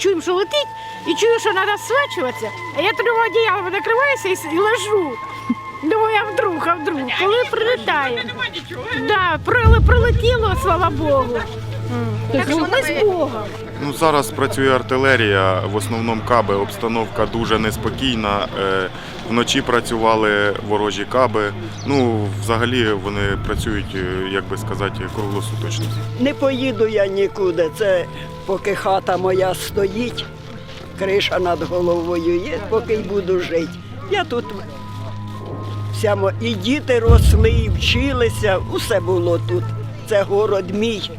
чуємо, що летить, і чую, що треба свечуватися. А я трьома одіялами накриваюся і, і лежу. Думаю, а вдруг, а вдруг, коли прилітає. Да, прилетіло, слава Богу. Так що ми з Богом. Ну, зараз працює артилерія, в основному каби, обстановка дуже неспокійна. Е, Вночі працювали ворожі каби. Ну, взагалі вони працюють, е, як би сказати, круглосуточно. Не поїду я нікуди. Це поки хата моя стоїть, криша над головою є, поки й буду жити. Я тут вся мо- і діти росли, і вчилися, усе було тут. Це город мій.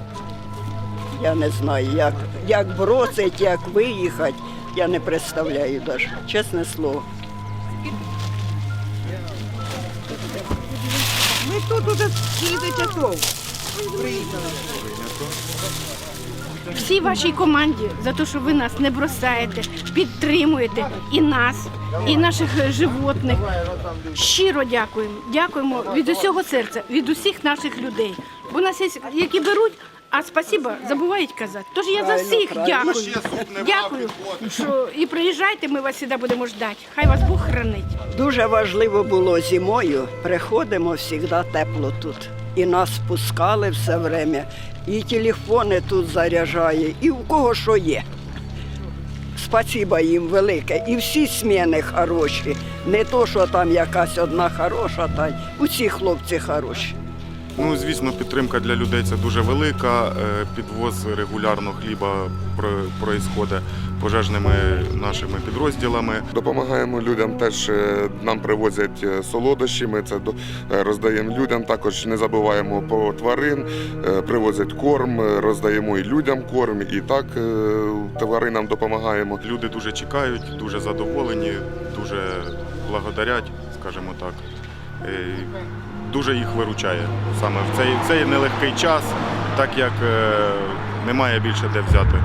Я не знаю, як, як бросить, як виїхати. Я не представляю навіть, чесне слово. Ми тут уже через часов. всій вашій команді за те, що ви нас не бросаєте, підтримуєте і нас, і наших е, животних. Щиро дякуємо. Дякуємо від усього серця, від усіх наших людей. Бо у нас є, які беруть, а спасіба забувають казати. Тож я за всіх дякую. Дякую, що і приїжджайте, ми вас сюди будемо ждати. Хай вас Бог хранить. Дуже важливо було зимою. Приходимо завжди тепло тут. І нас пускали все время, і телефони тут заряджає, і у кого що є. Спасіба їм велике. І всі зміни хороші. Не то, що там якась одна хороша, та й усі хлопці хороші. Ну, звісно, підтримка для людей це дуже велика. Е, Підвоз регулярно хліба проїсходить пожежними нашими підрозділами. Допомагаємо людям теж е, нам привозять е, солодощі. Ми це роздаємо людям. Також не забуваємо про тварин, привозять корм, роздаємо і людям корм, і так тваринам допомагаємо. Люди дуже чекають, дуже задоволені, дуже благодарять, скажімо так. Е, Дуже їх виручає саме в цей, в цей нелегкий час, так як е, немає більше де взяти